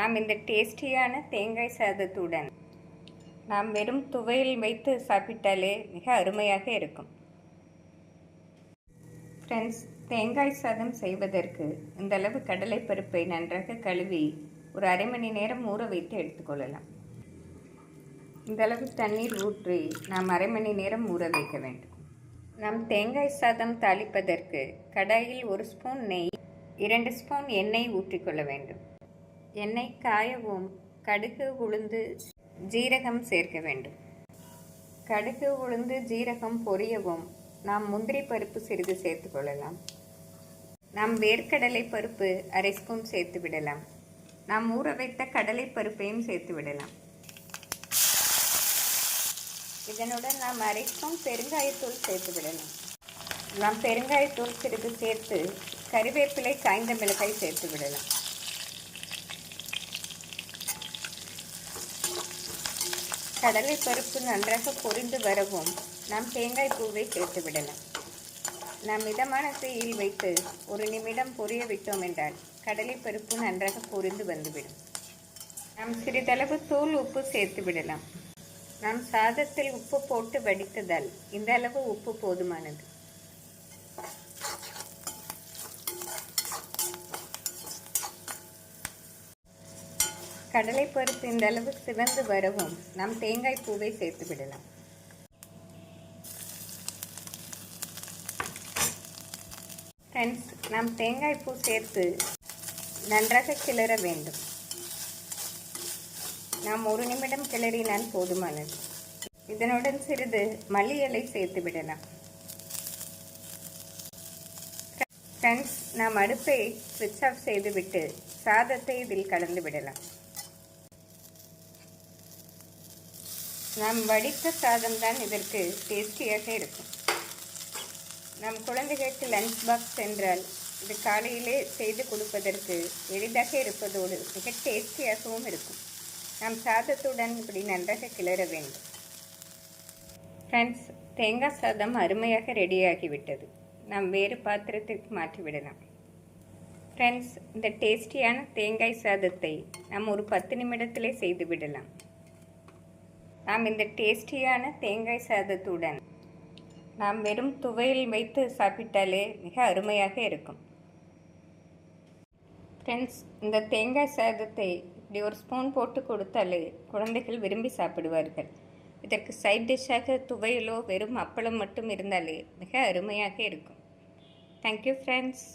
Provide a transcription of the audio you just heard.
நாம் இந்த டேஸ்டியான தேங்காய் சாதத்துடன் நாம் வெறும் துவையில் வைத்து சாப்பிட்டாலே மிக அருமையாக இருக்கும். ஃப்ரெண்ட்ஸ் தேங்காய் சாதம் செய்வதற்கு இந்தளவு கடலைப்பருப்பை நன்றாக கழுவி ஒரு அரை மணி நேரம் ஊற வைத்து எடுத்துக்கொள்ளலாம் இந்தளவு தண்ணீர் ஊற்றி நாம் அரை மணி நேரம் ஊற வைக்க வேண்டும். நாம் தேங்காய் சாதம் தாளிப்பதற்கு கடாயில் ஒரு ஸ்பூன் நெய் இரண்டு ஸ்பூன் எண்ணெய் ஊற்றிக்கொள்ள வேண்டும். எண்ணெய் காயவும் கடுகு உளுந்து ஜீரகம் சேர்க்க வேண்டும். கடுகு உளுந்து ஜீரகம் பொரியவும் நாம் முந்திரி பருப்பு சிறிது சேர்த்து கொள்ளலாம். நாம் வேர்க்கடலை பருப்பு அரை ஸ்பூன் சேர்த்து விடலாம். நாம் ஊற வைத்த கடலை பருப்பையும் சேர்த்து விடலாம். இதனுடன் நாம் அரை ஸ்பூன் பெருங்காயத்தூள் சேர்த்து விடலாம். நாம் பெருங்காயத்தூள் சிறிது சேர்த்து கறிவேப்பிலை காய்ந்த மிளகாய் சேர்த்து விடலாம். கடலை பருப்பு நன்றாக பொரிந்து வரவும் நாம் தேங்காய் பூவை சேர்த்து விடலாம். நாம் மிதமான தீயில் வைத்து ஒரு நிமிடம் பொரிய விட்டோம் என்றால் கடலை பருப்பு நன்றாக பொரிந்து வந்துவிடும். நாம் சிறிதளவு தூள் உப்பு சேர்த்து விடலாம். நாம் சாதத்தில் உப்பு போட்டு வடித்ததால் இந்த அளவு உப்பு போதுமானது. கடலை பருப்பு இந்த அளவு சிவந்து வரவும். நாம் தேங்காய் பூவை சேர்த்து விடலாம். ஃப்ரெண்ட்ஸ் நாம் தேங்காய் பூ சேர்த்து நன்றாக கிளற வேண்டும். நாம் ஒரு நிமிடம் கிளறினால் போதுமானது. இதனுடன் சிறிது மல்லி இலை சேர்த்து விடலாம். ஃப்ரெண்ட்ஸ் நாம் அடுப்பை ஸ்விட்ச் ஆஃப் செய்துவிட்டு சாதத்தை இதில் கலந்து விடலாம். நாம் வடித்த சாதம் தான் இதற்கு டேஸ்டியாக இருக்கும். நம் குழந்தைகளுக்கு லஞ்ச் பாக்ஸ் என்றால் இது காலையிலே செய்து கொடுப்பதற்கு எளிதாக இருப்பதோடு மிக டேஸ்டியாகவும் இருக்கும். நாம் சாதத்துடன் இப்படி நன்றாக கிளற வேண்டும். ஃப்ரெண்ட்ஸ் தேங்காய் சாதம் அருமையாக ரெடியாகிவிட்டது நாம் வேறு பாத்திரத்திற்கு மாற்றிவிடலாம் ஃப்ரெண்ட்ஸ் இந்த டேஸ்டியான தேங்காய் சாதத்தை நாம் ஒரு பத்து நிமிடத்திலே செய்து விடலாம். நாம் இந்த டேஸ்டியான தேங்காய் சாதத்துடன் நாம் வெறும் துவையில் வைத்து சாப்பிட்டாலே மிக அருமையாக இருக்கும். ஃப்ரெண்ட்ஸ் இந்த தேங்காய் சாதத்தை இப்படி ஒரு ஸ்பூன் போட்டு கொடுத்தாலே குழந்தைகள் விரும்பி சாப்பிடுவார்கள். இதற்கு சைட் டிஷ்ஷாக துவையிலோ வெறும் அப்பளம் மட்டும் இருந்தாலே மிக அருமையாக இருக்கும். Thank you friends